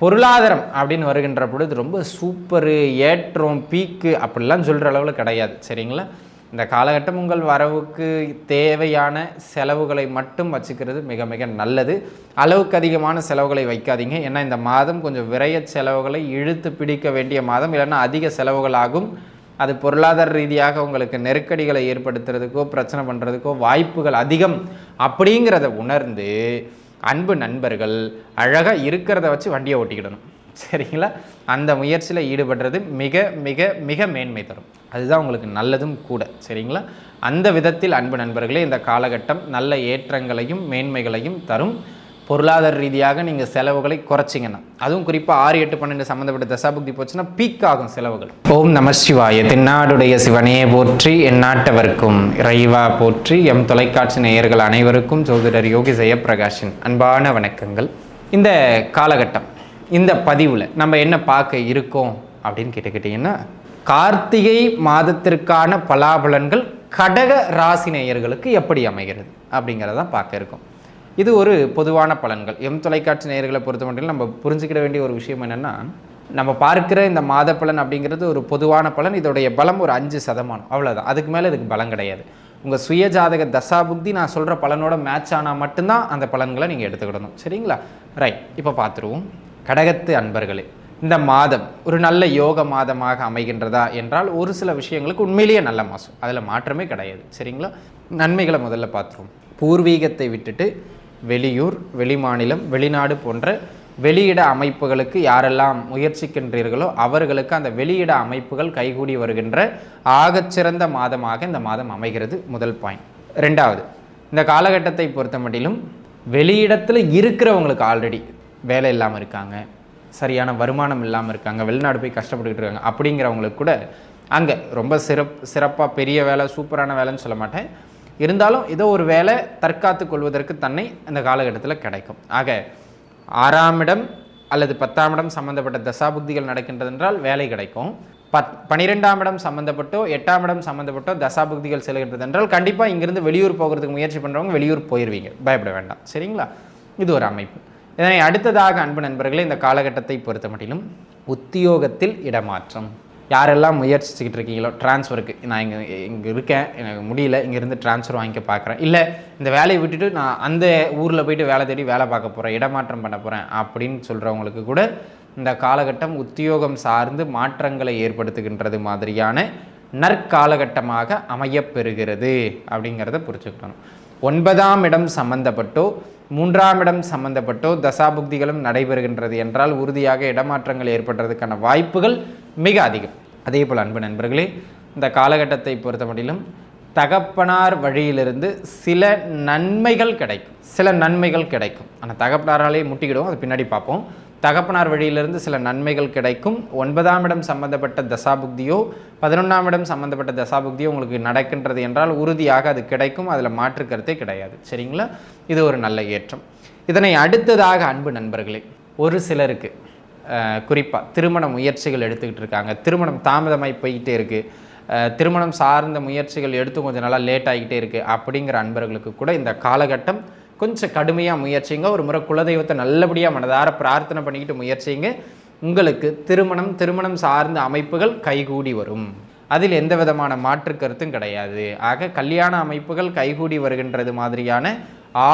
பொருளாதாரம் அப்படின்னு வருகின்ற பொழுது ரொம்ப சூப்பரு ஏற்றம் பீக்கு அப்படிலாம் சொல்கிற அளவில் கிடையாது. சரிங்களா? இந்த காலகட்டம் உங்கள் வரவுக்கு தேவையான செலவுகளை மட்டும் வச்சுக்கிறது மிக மிக நல்லது. அளவுக்கு அதிகமான செலவுகளை வைக்காதீங்க. ஏன்னா இந்த மாதம் கொஞ்சம் விரைய செலவுகளை இழுத்து பிடிக்க வேண்டிய மாதம். இல்லைன்னா அதிக செலவுகள் ஆகும் அது பொருளாதார ரீதியாக உங்களுக்கு நெருக்கடிகளை ஏற்படுத்துறதுக்கோ பிரச்சனை பண்ணுறதுக்கோ வாய்ப்புகள் அதிகம். அப்படிங்கிறத உணர்ந்து அன்பு நண்பர்கள் அழகாக இருக்கிறத வச்சு வண்டியை ஓட்டிக்கிடணும். சரிங்களா? அந்த முயற்சியில் ஈடுபடுறது மிக மிக மிக மேன்மை தரும். அதுதான் உங்களுக்கு நல்லதும் கூட. சரிங்களா? அந்த விதத்தில் அன்பு நண்பர்களே இந்த காலகட்டம் நல்ல ஏற்றங்களையும் மேன்மைகளையும் தரும். பொருளாதார ரீதியாக நீங்கள் செலவுகளை குறைச்சிங்கன்னா அதுவும் குறிப்பாக ஆறு எட்டு பன்னெண்டு சம்மந்தப்பட்ட தசாபுக்தி போச்சுன்னா பீக் ஆகும் செலவுகள். ஓம் நம சிவாய. தென்னாடுடைய சிவனே போற்றி எந்நாட்டவர்க்கும் இறைவா போற்றி எம் தொலைக்காட்சி நேயர்கள் அனைவருக்கும் ஜோதிடர் யோகி ஜெயப்பிரகாஷின் அன்பான வணக்கங்கள். இந்த காலகட்டம் இந்த பதிவில் நம்ம என்ன பார்க்க இருக்கோம் அப்படின்னு கேட்டுக்கிட்டிங்கன்னா கார்த்திகை மாதத்திற்கான பலாபலன்கள் கடக ராசி நேயர்களுக்கு எப்படி அமைகிறது அப்படிங்கிறதான் பார்க்க இருக்கோம். இது ஒரு பொதுவான பலன்கள். எம் தொலைக்காட்சி நேயர்களை பொறுத்த மட்டும் நம்ம புரிஞ்சுக்கிட வேண்டிய ஒரு விஷயம் என்னென்னா நம்ம பார்க்கிற இந்த மாத பலன் அப்படிங்கிறது ஒரு பொதுவான பலன். இதோடைய பலம் ஒரு அஞ்சு சதமானம். அவ்வளோதான் அதுக்கு மேலே இதுக்கு பலம் கிடையாது. உங்கள் சுயஜாதக தசாபுக்தி நான் சொல்கிற பலனோட மேட்ச் ஆனால் மட்டும்தான் அந்த பலன்களை நீங்கள் எடுத்துக்கிடணும். சரிங்களா? ரைட் இப்போ பார்த்துருவோம். கடகத்து அன்பர்களே இந்த மாதம் ஒரு நல்ல யோக மாதமாக அமைகின்றதா என்றால் ஒரு சில விஷயங்களுக்கு உண்மையிலேயே நல்ல மாதம் அதில் மாற்றமே கிடையாது. சரிங்களா? நன்மைகளை முதல்ல பார்த்துருவோம். பூர்வீகத்தை விட்டுட்டு வெளியூர் வெளிமாநிலம் வெளிநாடு போன்ற வெளியிட அமைப்புகளுக்கு யாரெல்லாம் முயற்சிக்கின்றீர்களோ அவர்களுக்கு அந்த வெளியிட அமைப்புகள் கைகூடி வருகின்ற ஆகச்சிறந்த மாதமாக இந்த மாதம் அமைகிறது முதல் பாயிண்ட். ரெண்டாவது இந்த காலகட்டத்தை பொறுத்த மட்டிலும் வெளியிடத்தில் இருக்கிறவங்களுக்கு ஆல்ரெடி வேலை இல்லாமல் இருக்காங்க சரியான வருமானம் இல்லாமல் இருக்காங்க வெளிநாடு போய் கஷ்டப்பட்டுக்கிட்டு இருக்காங்க அப்படிங்கிறவங்களுக்கு கூட அங்கே ரொம்ப சிறப் சிறப்பாக பெரிய வேலை சூப்பரான வேலைன்னு சொல்ல மாட்டேன். இருந்தாலும் ஏதோ ஒரு வேலை தற்காத்து கொள்வதற்கு தன்னை இந்த காலகட்டத்தில் கிடைக்கும். ஆக ஆறாம் இடம் அல்லது பத்தாம் இடம் சம்பந்தப்பட்ட தசாபுக்திகள் நடக்கின்றது என்றால் வேலை கிடைக்கும். பத் பனிரெண்டாம் இடம் சம்மந்தப்பட்டோ எட்டாம் இடம் சம்மந்தப்பட்டோ தசாபுக்திகள் செல்கின்றது என்றால் கண்டிப்பாக இங்கிருந்து வெளியூர் போகிறதுக்கு முயற்சி பண்ணுறவங்க வெளியூர் போயிடுவீங்க பயப்பட வேண்டாம். சரிங்களா? இது ஒரு அமைப்பு. இதனை அடுத்ததாக அன்பு நண்பர்களே இந்த காலகட்டத்தை பொறுத்த மட்டிலும் உத்தியோகத்தில் இடமாற்றம். யாரெல்லாம் முயற்சிச்சுக்கிட்டு இருக்கீங்களோ ட்ரான்ஸ்ஃபருக்கு நான் இங்கே இங்கே இருக்கேன் எனக்கு முடியல இங்கேருந்து ட்ரான்ஸ்ஃபர் வாங்கிக்க பார்க்குறேன் இல்லை இந்த வேலையை விட்டுட்டு நான் அந்த ஊரில் போயிட்டு வேலை தேடி வேலை பார்க்க போகிறேன் இடமாற்றம் பண்ண போகிறேன் அப்படின்னு சொல்கிறவங்களுக்கு கூட இந்த காலகட்டம் உத்தியோகம் சார்ந்து மாற்றங்களை ஏற்படுத்துகின்றது மாதிரியான நற்காலகட்டமாக அமையப்பெறுகிறது அப்படிங்கிறத புரிச்சுக்கணும் ஒன்பதாம் இடம் சம்மந்தப்பட்டோ மூன்றாம் இடம் சம்பந்தப்பட்டோ தசாபுக்திகளும் நடைபெறுகின்றது என்றால் உறுதியாக இடமாற்றங்கள் ஏற்படுறதுக்கான வாய்ப்புகள் மிக அதிகம். அதே போல் அன்பு நண்பர்களே இந்த காலகட்டத்தை பொறுத்த மட்டிலும் தகப்பனார் வழியிலிருந்து சில நன்மைகள் கிடைக்கும். சில நன்மைகள் கிடைக்கும். ஆனால் தகப்பனாராலே முட்டிக்கிடுவோம் அது பின்னாடி பார்ப்போம். தகப்பனார் வழியிலிருந்து சில நன்மைகள் கிடைக்கும். ஒன்பதாம் இடம் சம்பந்தப்பட்ட தசாபுக்தியோ பதினொன்றாம் இடம் சம்பந்தப்பட்ட தசாபுக்தியோ உங்களுக்கு நடக்கின்றது என்றால் உறுதியாக அது கிடைக்கும். அதில் மாற்று கருத்தே கிடையாது. சரிங்களா? இது ஒரு நல்ல ஏற்றம். இதனை அடுத்ததாக அன்பு நண்பர்களே ஒரு சிலருக்கு குறிப்பாக திருமண முயற்சிகள் எடுத்துக்கிட்டு இருக்காங்க. திருமணம் தாமதமாகி போய்கிட்டே இருக்குது திருமணம் சார்ந்த முயற்சிகள் எடுத்து கொஞ்சம் நல்லா லேட் ஆகிக்கிட்டே இருக்குது அப்படிங்கிற அன்பர்களுக்கு கூட இந்த காலகட்டம் கொஞ்சம் கடுமையாக முயற்சிங்க. ஒரு முறை குலதெய்வத்தை நல்லபடியாக மனதார பிரார்த்தனை பண்ணிக்கிட்டு முயற்சிங்க. உங்களுக்கு திருமணம் திருமணம் சார்ந்த அமைப்புகள் கைகூடி வரும். அதில் எந்த விதமான மாற்று கருத்தும் கிடையாது. ஆக கல்யாண அமைப்புகள் கைகூடி வருகின்றது மாதிரியான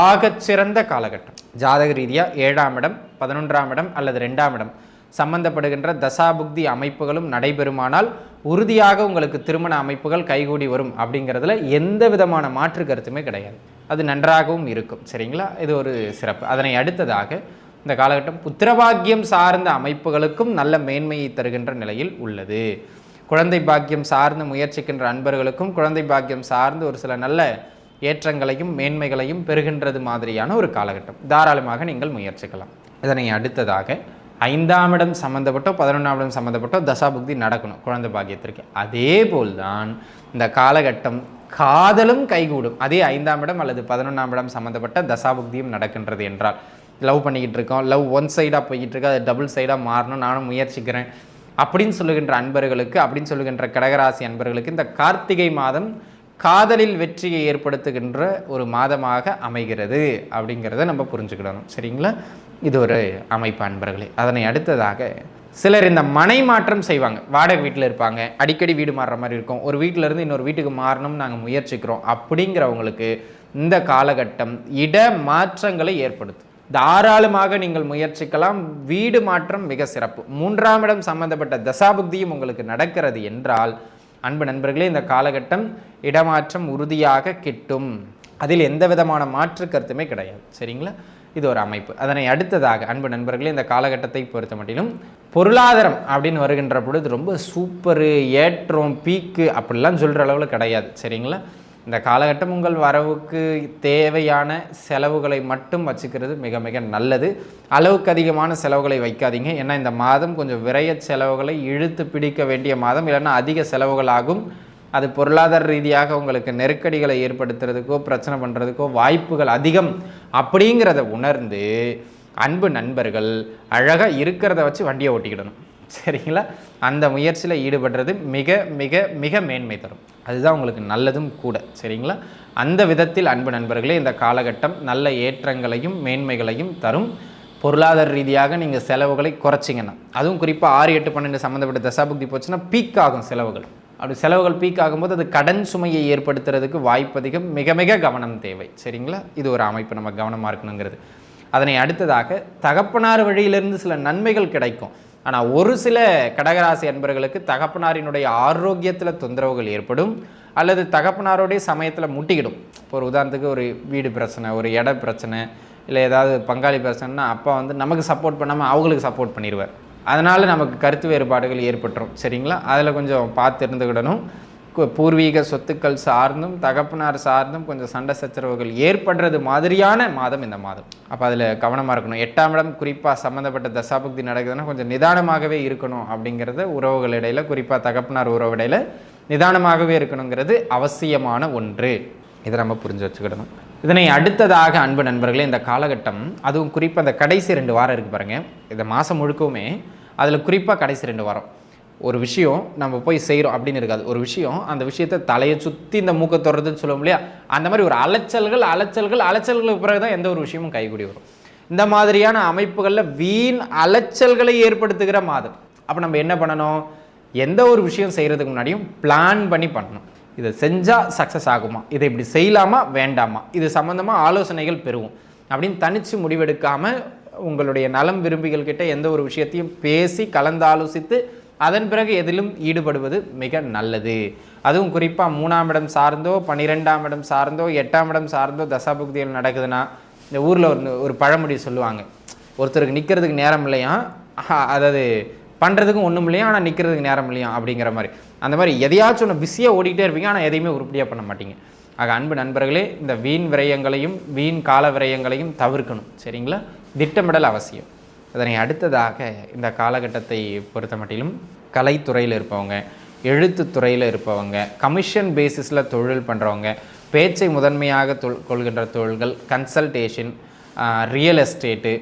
ஆகச்சிறந்த காலகட்டம். ஜாதக ரீதியாக ஏழாம் இடம் பதினொன்றாம் இடம் அல்லது ரெண்டாம் இடம் சம்பந்தப்படுகின்ற தசாபுக்தி அமைப்புகளும் நடைபெறுமானால் உறுதியாக உங்களுக்கு திருமண அமைப்புகள் கைகூடி வரும் அப்படிங்கிறதுல எந்த விதமான மாற்று கருத்துமே கிடையாது. அது நன்றாகவும் இருக்கும். சரிங்களா? இது ஒரு சிறப்பு. அதனை அடுத்ததாக இந்த காலகட்டம் புத்திரபாக்கியம் சார்ந்த அமைப்புகளுக்கும் நல்ல மேன்மையை தருகின்ற நிலையில் உள்ளது. குழந்தை பாக்கியம் சார்ந்து முயற்சிக்கின்ற அன்பர்களுக்கும் குழந்தை பாக்கியம் சார்ந்து ஒரு சில நல்ல ஏற்றங்களையும் மேன்மைகளையும் பெறுகின்றது மாதிரியான ஒரு காலகட்டம். தாராளமாக நீங்கள் முயற்சிக்கலாம். இதனை அடுத்ததாக ஐந்தாம் இடம் சம்மந்தப்பட்டோ பதினொன்றாம் இடம் சம்மந்தப்பட்டோ தசாபுக்தி நடக்கணும் குழந்தை பாக்கியத்திற்கு. அதே போல்தான் இந்த காலகட்டம் காதலும் கைகூடும். அதே ஐந்தாம் இடம் அல்லது பதினொன்றாம் இடம் சம்மந்தப்பட்ட தசாபுக்தியும் நடக்கின்றது என்றால் லவ் பண்ணிக்கிட்டு இருக்கோம் லவ் ஒன் சைடாக போய்கிட்டு இருக்கு அது டபுள் சைடாக மாறணும் நானும் முயற்சிக்கிறேன் அப்படின்னு சொல்லுகின்ற அன்பர்களுக்கு அப்படின்னு சொல்லுகின்ற கடகராசி அன்பர்களுக்கு இந்த கார்த்திகை மாதம் காதலில் வெற்றியை ஏற்படுத்துகின்ற ஒரு மாதமாக அமைகிறது அப்படிங்கிறத நம்ம புரிஞ்சுக்கிடணும். சரிங்களா? இது ஒரு அமைப்பு அன்பர்களே. அதனை அடுத்ததாக சிலர் இந்த மனை மாற்றம் செய்வாங்க. வாடகை வீட்டில் இருப்பாங்க. அடிக்கடி வீடு மாறுற மாதிரி இருக்கும். ஒரு வீட்டில இருந்து இன்னொரு வீட்டுக்கு மாறணும்னு நாங்கள் முயற்சிக்கிறோம் அப்படிங்கிறவங்களுக்கு இந்த காலகட்டம் இட மாற்றங்களை ஏற்படுத்தும். தாராளமாக நீங்கள் முயற்சிக்கலாம். வீடு மாற்றம் மிக சிறப்பு. மூன்றாம் இடம் சம்பந்தப்பட்ட தசாபுக்தியும் உங்களுக்கு நடக்கிறது என்றால் அன்பு நண்பர்களே இந்த காலகட்டம் இடமாற்றம் உறுதியாக கிட்டும். அதில் எந்த விதமான மாற்று கருத்துமே கிடையாது. சரிங்களா? இது ஒரு அமைப்பு. அதனை அடுத்ததாக அன்பு நண்பர்களே இந்த காலகட்டத்தை பொறுத்த மட்டிலும் பொருளாதாரம் அப்படின்னு வருகின்ற பொழுது ரொம்ப சூப்பரு ஏற்றம் பீக்கு அப்படிலாம் சொல்கிற அளவில் கிடையாது. சரிங்களா? இந்த காலகட்டம் உங்கள் வரவுக்கு தேவையான செலவுகளை மட்டும் வச்சுக்கிறது மிக மிக நல்லது. அளவுக்கு அதிகமான செலவுகளை வைக்காதீங்க. ஏன்னா இந்த மாதம் கொஞ்சம் விரைய செலவுகளை இழுத்து பிடிக்க வேண்டிய மாதம். இல்லைன்னா அதிக செலவுகள் ஆகும் அது பொருளாதார ரீதியாக உங்களுக்கு நெருக்கடிகளை ஏற்படுத்துறதுக்கோ பிரச்சனை பண்ணுறதுக்கோ வாய்ப்புகள் அதிகம். அப்படிங்கிறத உணர்ந்து அன்பு நண்பர்கள் அழகாக இருக்கிறத வச்சு வண்டியை ஓட்டிக்கிடணும். சரிங்களா? அந்த முயற்சியில் ஈடுபடுறது மிக மிக மிக மேன்மை தரும். அதுதான் உங்களுக்கு நல்லதும் கூட சரிங்களா? அந்த விதத்தில் அன்பு நண்பர்களே இந்த காலகட்டம் நல்ல ஏற்றங்களையும் மேன்மைகளையும் தரும். பொருளாதார ரீதியாக நீங்கள் செலவுகளை குறைச்சிங்கன்னா அதுவும் குறிப்பாக ஆறு எட்டு பன்னெண்டு சம்மந்தப்பட்ட தசாபுக்தி போச்சுன்னா பீக் ஆகும் செலவுகள். அப்படி செலவுகள் பீக் ஆகும்போது அது கடன் சுமையை ஏற்படுத்துறதுக்கு வாய்ப்பு அதிகம் மிக மிக கவனம் தேவை சரிங்களா? இது ஒரு அமைப்பு நம்ம கவனமாக இருக்கணுங்கிறது. அதனை அடுத்ததாக தகப்பனார் வழியிலிருந்து சில நன்மைகள் கிடைக்கும். ஆனால் ஒரு சில கடகராசி அன்பர்களுக்கு தகப்பனாரினுடைய ஆரோக்கியத்தில் தொந்தரவுகள் ஏற்படும் அல்லது தகப்பனாரோடைய சமயத்தில் முட்டிக்கிடும். இப்போ ஒரு உதாரணத்துக்கு ஒரு வீடு பிரச்சனை ஒரு இட பிரச்சனை இல்லை ஏதாவது பங்காளி பிரச்சனைனா அப்பா வந்து நமக்கு சப்போர்ட் பண்ணாமல் அவங்களுக்கு சப்போர்ட் பண்ணிடுவார் அதனால் நமக்கு கருத்து வேறுபாடுகள் ஏற்பட்டுரும். சரிங்களா? அதில் கொஞ்சம் பார்த்து இருந்துக்கிடணும். பூர்வீக சொத்துக்கள் சார்ந்தும் தகப்பனார் சார்ந்தும் கொஞ்சம் சண்டை சச்சரவுகள் ஏற்படுறது மாதிரியான மாதம் இந்த மாதம். அப்போ அதில் கவனமாக இருக்கணும். எட்டாம் இடம் குறிப்பாக சம்மந்தப்பட்ட தசாபக்தி நடக்குதுன்னா கொஞ்சம் நிதானமாகவே இருக்கணும் அப்படிங்கிறத உறவுகள் இடையில குறிப்பாக தகப்பனார் உறவு இடையில நிதானமாகவே இருக்கணுங்கிறது அவசியமான ஒன்று. இதை நம்ம புரிஞ்சு வச்சுக்கிடணும். இதனை அடுத்ததாக அன்பு நண்பர்களே இந்த காலகட்டம் அதுவும் குறிப்பாக அந்த கடைசி ரெண்டு வாரம் இருக்குது பாருங்க. இந்த மாதம் முழுக்கவுமே அதில் குறிப்பாக கடைசி ரெண்டு வாரம். ஒரு விஷயம் நம்ம போய் செய்கிறோம் அப்படின்னு இருக்காது. ஒரு விஷயம் அந்த விஷயத்தை தலையை சுற்றி இந்த மூக்கை தொடர்றதுன்னு சொல்லுவோம் இல்லையா? அந்த மாதிரி ஒரு அலைச்சல்கள் அலைச்சல்கள் அலைச்சல்களுக்கு பிறகு தான் எந்த ஒரு விஷயமும் கைகூடி வரும். இந்த மாதிரியான அமைப்புகளில் வீண் அலைச்சல்களை ஏற்படுத்துகிற மாதம் அப்போ நம்ம என்ன பண்ணணும்? எந்த ஒரு விஷயம் செய்கிறதுக்கு முன்னாடியும் பிளான் பண்ணி பண்ணணும். இதை செஞ்சால் சக்ஸஸ் ஆகுமா? இதை இப்படி செய்யலாமா? வேண்டாமா? இது சம்மந்தமாக ஆலோசனைகள் பெறுவோம். அப்படின்னு தனித்து முடிவெடுக்காமல் உங்களுடைய நலம் விரும்பிகள் கிட்ட எந்த ஒரு விஷயத்தையும் பேசி கலந்தாலோசித்து அதன் பிறகு எதிலும் ஈடுபடுவது மிக நல்லது. அதுவும் குறிப்பாக மூணாம் இடம் சார்ந்தோ பன்னிரெண்டாம் இடம் சார்ந்தோ எட்டாம் இடம் சார்ந்தோ தசாபுக்திகள் நடக்குதுன்னா இந்த ஊரில் ஒரு ஒரு பழமொழி சொல்லுவாங்க. ஒருத்தருக்கு நிற்கிறதுக்கு நேரம் இல்லையா? அதாவது பண்ணுறதுக்கும் ஒன்றும் இல்லையா? ஆனால் நிற்கிறதுக்கு நேரம் இல்லையா? அப்படிங்கிற மாதிரி. அந்த மாதிரி எதையாச்சும் ஒன்று பிஸியாக ஓடிக்கிட்டே இருப்பீங்க ஆனால் எதையுமே உருப்படியாக பண்ண மாட்டீங்க. ஆக அன்பு நண்பர்களே இந்த வீண் விரயங்களையும் வீண் கால விரயங்களையும் தவிர்க்கணும். சரிங்களா? திட்டமிடல் அவசியம். அதனை அடுத்ததாக இந்த காலகட்டத்தை பொறுத்த மட்டிலும் கலைத்துறையில் இருப்பவங்க எழுத்து துறையில் இருப்பவங்க கமிஷன் பேசிஸில் தொழில் பண்ணுறவங்க பேச்சை முதன்மையாக தொல் கொள்கின்ற தொழில்கள் கன்சல்டேஷன் ரியல் எஸ்டேட்டு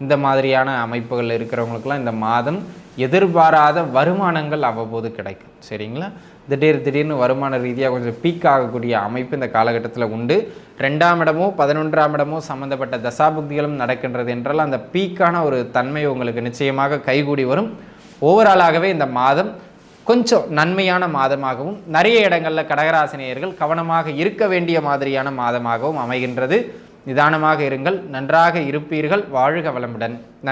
இந்த மாதிரியான அமைப்புகள் இருக்கிறவங்களுக்குலாம் இந்த மாதம் எதிர்பாராத வருமானங்கள் அவ்வப்போது கிடைக்கும். சரிங்களா? திடீர் திடீர்னு வருமான ரீதியாக கொஞ்சம் பீக் ஆகக்கூடிய அமைப்பு இந்த காலகட்டத்தில் உண்டு. ரெண்டாம் இடமோ பதினொன்றாம் இடமோ சம்மந்தப்பட்ட தசாபுக்திகளும் நடக்கின்றது என்றால் அந்த பீக்கான ஒரு தன்மை உங்களுக்கு நிச்சயமாக கைகூடி வரும். ஓவராலாகவே இந்த மாதம் கொஞ்சம் நன்மையான மாதமாகவும் நிறைய இடங்களில் கடகராசினியர்கள் கவனமாக இருக்க வேண்டிய மாதிரியான மாதமாகவும் அமைகின்றது. நிதானமாக இருங்கள் நன்றாக இருப்பீர்கள் வாழ்க வளமுடன்.